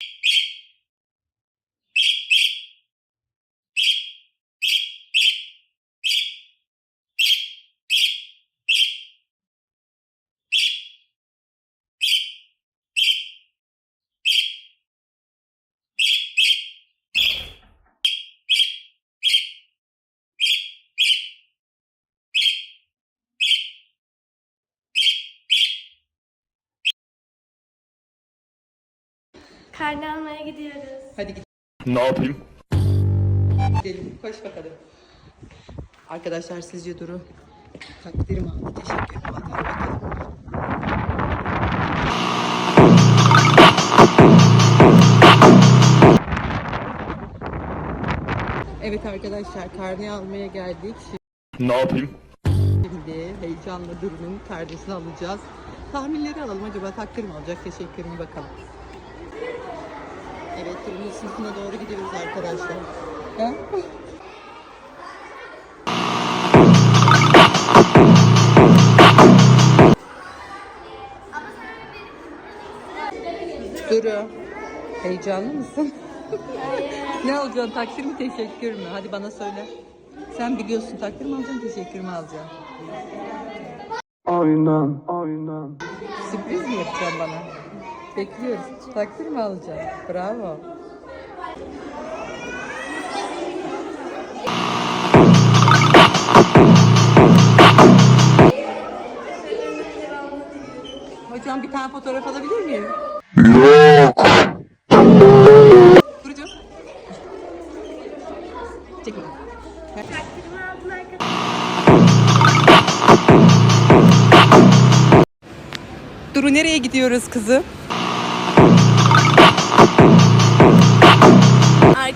you Karne almaya gidiyoruz. Hadi git. Ne yapayım? Gidelim. Koş bakalım. Arkadaşlar sizce Duru takdir mi aldı? Teşekkür? Hadi bakalım. Evet arkadaşlar karne almaya geldik. Ne yapayım? Şimdi heyecanla Duru'nun karnesini alacağız. Tahminleri alalım. Acaba takdir mi alacak? Teşekkür mü bakalım. Evet Duru'nun sınıfına doğru gidiyoruz arkadaşlar. Ha? Duru, heyecanlı mısın? ne alacaksın? Takdir mi, teşekkür mü? Hadi bana söyle. Sen biliyorsun takdir mi alacaksın, teşekkür mü alacaksın? Aynen, aynen. Sürpriz mi yapacaksın bana? Bekliyoruz. Takdir mi alacaksın? Bravo. Hocam bir tane fotoğraf alabilir miyim? Yok. Takdirimi aldım arkadaşlar. Duru nereye gidiyoruz kızım?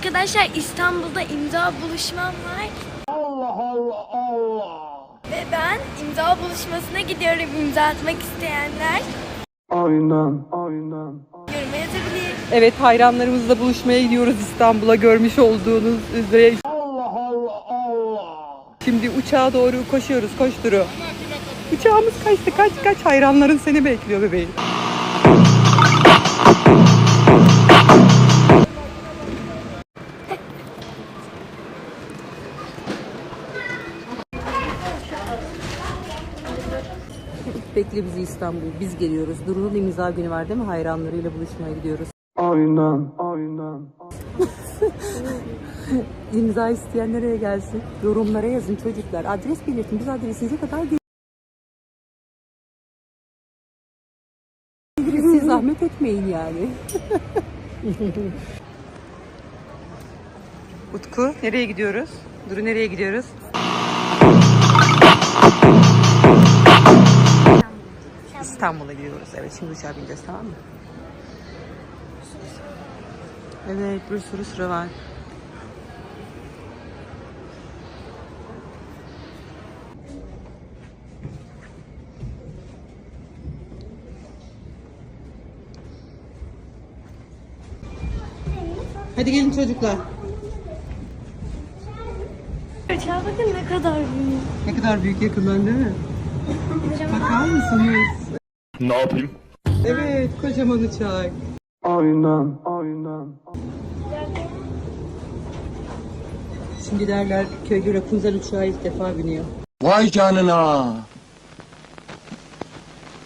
Arkadaşlar İstanbul'da imza buluşmam var. Allah Allah Allah. Ve ben imza buluşmasına gidiyorum imza atmak isteyenler. Aynen, aynen. Yoruma yazabilir. Evet hayranlarımızla buluşmaya gidiyoruz İstanbul'a görmüş olduğunuz üzere. Allah Allah Allah. Şimdi uçağa doğru koşuyoruz koş Duru. Uçağımız kaçtı kaç kaç hayranların seni bekliyor bebeğim. Bekle bizi İstanbul. Biz geliyoruz. Duru'nun imza günü var değil mi? Hayranlarıyla buluşmaya gidiyoruz. Aynen, aynen. İmza isteyen nereye gelsin? Yorumlara yazın çocuklar. Adres belirtin. Biz adresinize kadar geliriz. Siz zahmet etmeyin yani. Utku nereye gidiyoruz? Duru nereye gidiyoruz? İstanbul'a gidiyoruz. Evet şimdi uçağa bineceğiz tamam mı? Evet bir sürü sıra var. Hadi gelin çocuklar. Uçağa bakın ne kadar büyük. Ne kadar büyük yakından değil mi? Bakar mısınız? Ne yapayım? Evet kocaman uçak. Aynen, aynen. Şimdi derler köyde Rapunzel uçağı ilk defa biniyor. Vay canına.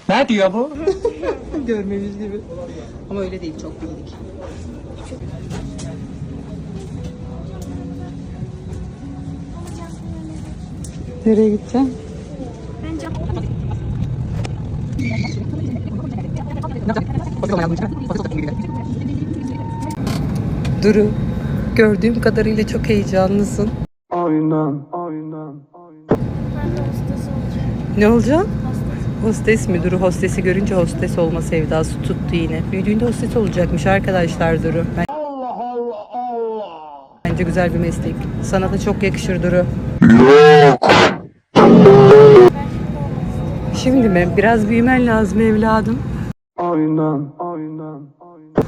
Ne diyor bu? Görmemiz gibi. Ama öyle değil çok bildik. Nereye gideceğim? Bence Duru, gördüğüm kadarıyla çok heyecanlısın. Aynen, aynen, aynen. Ne olacaksın? Hostes. Mi? Duru hostesi görünce hostes olma sevdası tuttu yine. Büyüdüğünde hostes olacakmış arkadaşlar Duru. Ben... Allah Allah Allah. Bence güzel bir meslek. Sana da çok yakışır Duru. Şimdi mi? Biraz büyümen lazım evladım. Aynen, aynen, aynen.